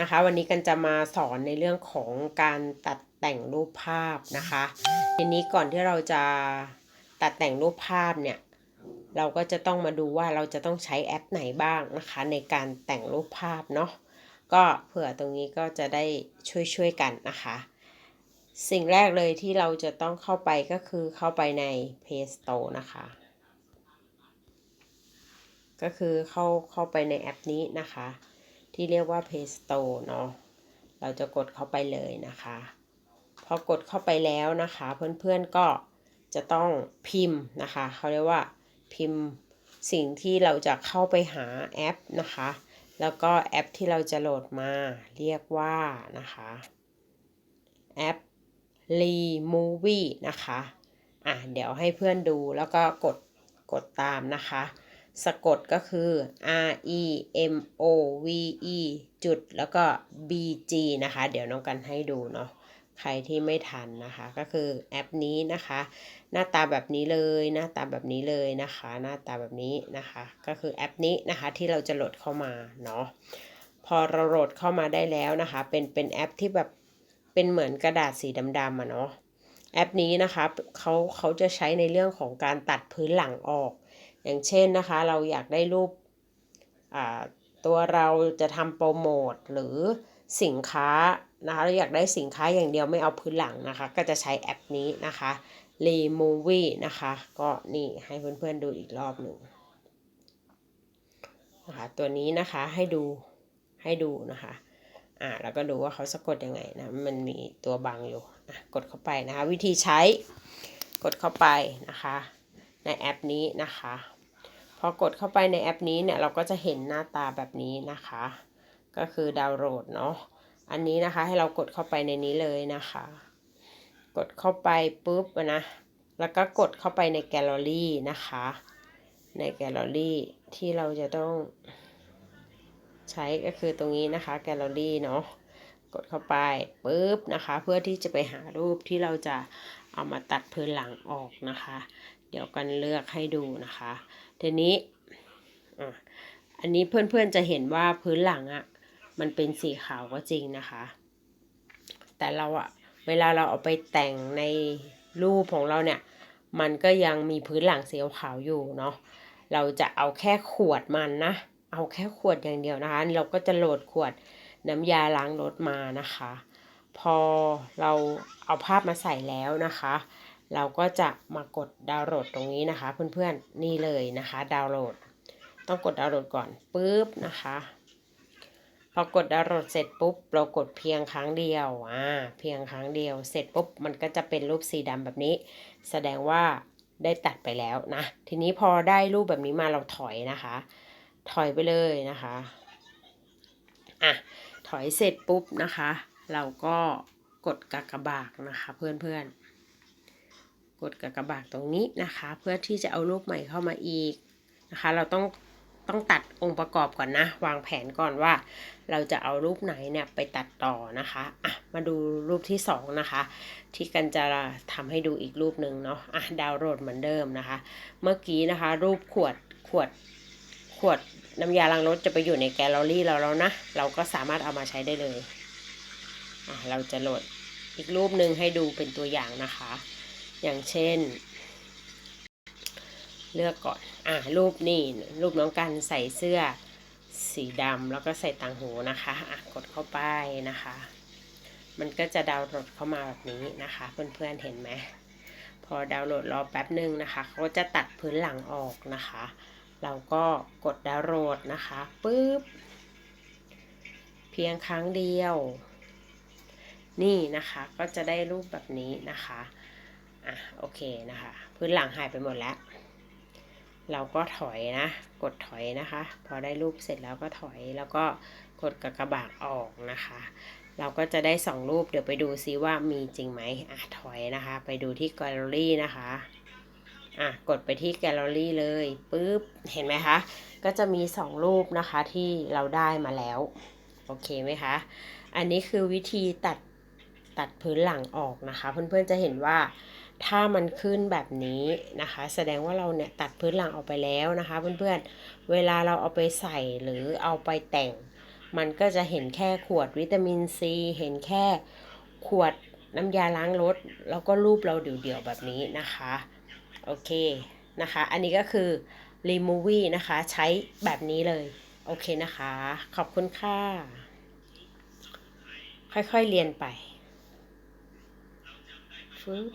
นะคะ วันนี้กันจะมาสอนในเรื่องของการตัดแต่งรูปภาพนะคะ ทีนี้ก่อนที่เราจะตัดแต่งรูปภาพเนี่ย เราก็จะต้องมาดูว่าเราจะต้องใช้แอปไหนบ้างนะคะ ในการแต่งรูปภาพเนาะก็เผื่อตรงนี้ก็จะได้ช่วยๆกันนะคะ สิ่งแรกเลยที่เราจะต้องเข้าไปก็คือเข้าไปใน Play Store นะคะ ก็คือเข้าเข้าไปในแอปนี้นะคะ ที่เรียกว่า Play Store เนาะเราจะกดเข้าไปเลยนะคะ พอกดเข้าไปแล้วนะคะ เพื่อนๆก็จะต้องพิมพ์นะคะเขาเรียกว่าพิมพ์สิ่งที่เราจะเข้าไปหาแอปนะคะ แล้วก็แอปที่เราจะโหลดมาเรียกว่านะคะแอป r e Movie นะคะ อะ เดี๋ยวให้เพื่อนดูแล้วก็กดกดตามนะคะ สะกดก็คือ R E M O V E จุดแล้วก็ B G นะคะ เดี๋ยวน้องกันให้ดูเนาะ ใครที่ไม่ทันนะคะ ก็คือแอปนี้นะคะ หน้าตาแบบนี้เลย หน้าตาแบบนี้เลยนะคะ หน้าตาแบบนี้นะคะ ก็คือแอปนี้นะคะที่เราจะโหลดเข้ามาเนาะ พอเราโหลดเข้ามาได้แล้วนะคะ เป็น เป็นแอปที่แบบ เป็นเหมือนกระดาษสีดำๆอะเนาะแอปนี้นะคะเขาเขาจะใช้ในเรื่องของการตัดพื้นหลังออก อย่างเช่นนะคะ เราอยากได้รูปตัวเราจะทำโปรโมทหรือสินค้านะคะเราอยากได้สินค้าอย่างเดียวไม่เอาพื้นหลังนะคะ ก็จะใช้แอปนี้นะคะ r e m o v i นะคะ ก็นี่ให้เพื่อนๆดูอีกรอบหนึ่งนะคะตัวนี้นะคะให้ดูให้ดูนะคะอ่าแล้วก็ดูว่าเขาสะกดยังไงนะ มันมีตัวบังอยู่อะกดเข้าไปนะคะ วิธีใช้กดเข้าไปนะคะ ในแอปนี้นะคะ พอกดเข้าไปในแอปนี้เนี่ยเราก็จะเห็นหน้าตาแบบนี้นะคะ ก็คือดาวน์โหลดเนาะอันนี้นะคะให้เรากดเข้าไปในนี้เลยนะคะ กดเข้าไปปุ๊บนะแล้วก็กดเข้าไปในแกลเลอรี่นะคะ ในแกลเลอรี่ที่เราจะต้องใช้ก็คือตรงนี้นะคะแกลเลอรี่เนาะกดเข้าไปปุ๊บนะคะ เพื่อที่จะไปหารูปที่เราจะเอามาตัดพื้นหลังออกนะคะ เดี๋ยวกันเลือกให้ดูนะคะทีนี้อันนี้เพื่อนๆจะเห็นว่าพื้นหลังอะ่ะมันเป็นสีขาวก็จริงนะคะ แต่เราอะเวลาเราเอาไปแต่งในรูปของเราเนี่ย มันก็ยังมีพื้นหลังสีขาวอยู่เนาะเราจะเอาแค่ขวดมันนะ เอาแค่ขวดอย่างเดียวนะคะ เราก็จะโหลดขวดน้ำยาล้างรถมานะคะ พอเราเอาภาพมาใส่แล้วนะคะ เราก็จะมากดดาวน์โหลดตรงนี้นะคะ เพื่อนๆนี่เลยนะคะ ดาวน์โหลด ต้องกดดาวน์โหลดก่อนปุ๊บนะคะพอกดดาวน์โหลดเสร็จปุ๊บ เรากดเพียงครั้งเดียวอ่าเพียงครั้งเดียว เสร็จปุ๊บมันก็จะเป็นรูปสีดำแบบนี้ แสดงว่าได้ตัดไปแล้วนะ ทีนี้พอได้รูปแบบนี้มาเราถอยนะคะ ถอยไปเลยนะคะอะถอยเสร็จปุ๊บนะคะ เราก็กดกากบากนะคะเพื่อนๆ กดกากบากตรงนี้นะคะ เพื่อที่จะเอารูปใหม่เข้ามาอีกนะคะ เราต้องต้องตัดองค์ประกอบก่อนนะ วางแผนก่อนว่า เราจะเอารูปไหนเนี่ยไปตัดต่อนะคะอะมาดูรูปที่ 2 นะคะ ที่กันจะทำให้ดูอีกรูปหนึ่งเนาะอะดาวน์โหลดเหมือนเดิมนะคะ เมื่อกี้นะคะ รูปขวดขวดขวดน้ำยาล้างรถจะไปอยู่ในแกลเลอรี่เราแล้วนะ เราก็สามารถเอามาใช้ได้เลย เราจะโหลดอีกรูปหนึ่งให้ดูเป็นตัวอย่างนะคะ อย่างเช่น เลือกก่อน อ่ารูปนี่ รูปน้องกันใส่เสื้อสีดำแล้วก็ใส่ต่างหูนะคะอะกดเข้าไปนะคะ มันก็จะดาวน์โหลดเข้ามาแบบนี้นะคะ เพื่อนๆเห็นไหมพอดาวน์โหลดรอแป๊บหนึ่งนะคะเขาจะตัดพื้นหลังออกนะคะ เราก็กดดาวน์โหลดนะคะปุ๊บเพียงครั้งเดียว นี่นะคะก็จะได้รูปแบบนี้นะคะ อะโอเคนะคะ พื้นหลังหายไปหมดแล้ว เราก็ถอยนะ กดถอยนะคะ พอได้รูปเสร็จแล้วก็ถอยแล้วก็กดกระบากออกนะคะ เราก็จะได้สองรูปเดี๋ยวไปดูซิว่ามีจริงไหมอะถอยนะคะ ไปดูที่แกลเลอรี่นะคะอะกดไปที่แกลเลอรี่เลยปุ๊บเห็นไหมคะ ก็จะมี 2 รูปนะคะที่เราได้มาแล้ว โอเคไหมคะ อันนี้คือวิธีตัดตัดพื้นหลังออกนะคะ เพื่อนๆจะเห็นว่า ถ้ามันขึ้นแบบนี้นะคะ แสดงว่าเราเนี่ยตัดพื้นหลังออกไปแล้วนะคะ เพื่อนๆ เวลาเราเอาไปใส่หรือเอาไปแต่ง มันก็จะเห็นแค่ขวดวิตามินซี เห็นแค่ขวดน้ำยาล้างรถ แล้วก็รูปเราเดี่ยวๆแบบนี้นะคะ โอเคนะคะ อันนี้ก็คือ Removie นะคะใช้แบบนี้เลย โอเคนะคะ ขอบคุณค่ะ ค่อยๆเรียนไปฟึ๊บ